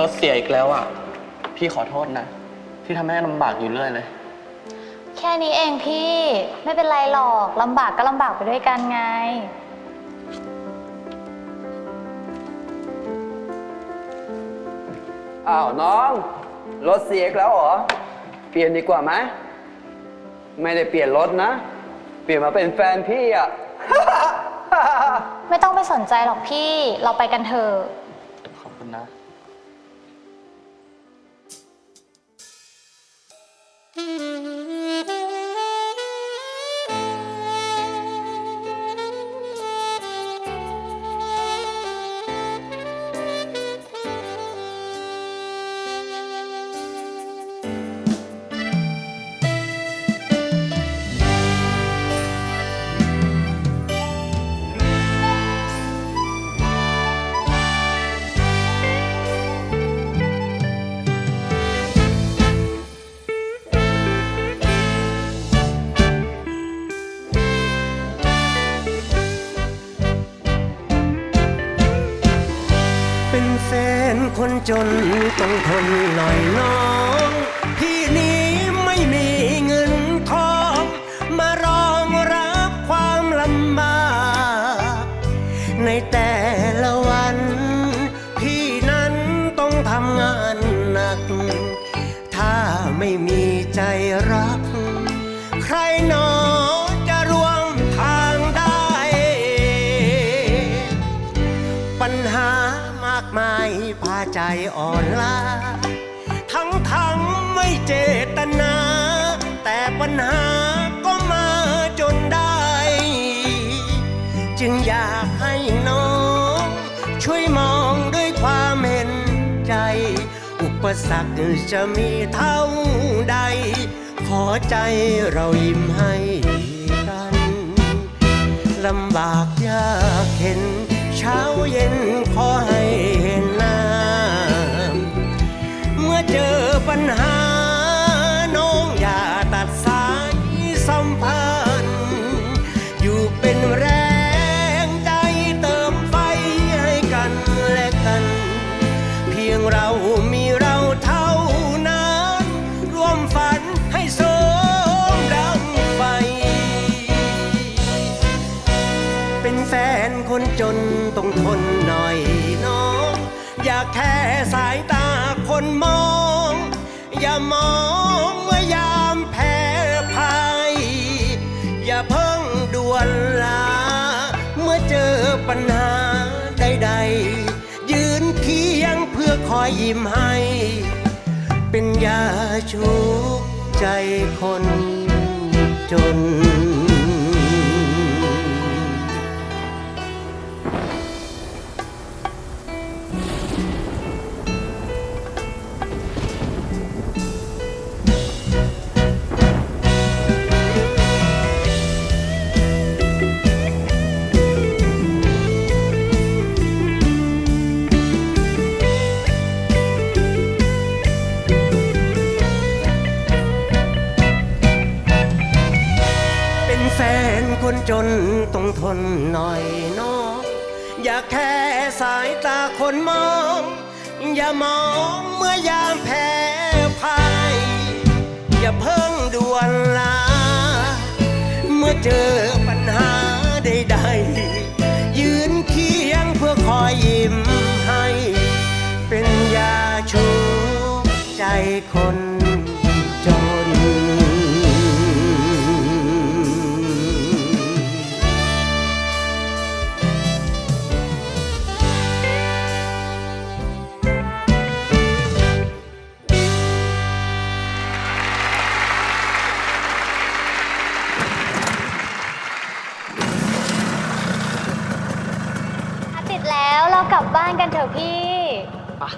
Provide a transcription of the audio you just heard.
รถเสียอีกแล้วอะ พี่ขอโทษนะ ที่ทำให้ลำบากอยู่เรื่อยเลย แค่นี้เองพี่ไม่เป็นไรหรอกลำบากก็ลำบากไปด้วยกันไง อ้าวน้อง รถเสียอีกแล้วเหรอ เปลี่ยนดีกว่าไหมไม่ได้เปลี่ยนรถนะ เปลี่ยนมาเป็นแฟนพี่อะ ไม่ต้องไปสนใจหรอกพี่เราไปกันเถอะ ขอบคุณนะ คนจนต้องทนหน่อยน้อง อ่อนล้าทั้งทั้งๆไม่เจตนา แต่ปัญหาก็มาจนได้ จึงอยากให้น้อง ช่วยมองด้วยความเห็นใจ อุปสรรคจะมีเท่าใด ขอใจเรายิ้มให้กันลำบากยากเห็นเช้าเย็นขอ สัมพันธ์ อยู่เป็นแรงใจเติมไฟให้กันและกัน เพียงเรามีเราเท่านั้น ร่วมฝันให้สมดังไฟ เป็นแฟนคนจนต้องทนหน่อยน้อง อย่าแค่สายตาคนมอง อย่ามอง ปัญหาใดๆ ยืนเคียงเพื่อคอยยิ้มให้ เป็นยาชุบใจคนจนเป็น จนต้องทนหน่อยน้อง อย่าแค่สายตาคนมอง อย่ามองเมื่อยามแพ้ภัยอย่าเพิ่งด่วนลา เมื่อเจอปัญหาใดๆยืนเคียงเพื่อคอยยิ้มให้ เป็นยาชูใจคน เรากลับบ้านกันเถอะพี่ ปะ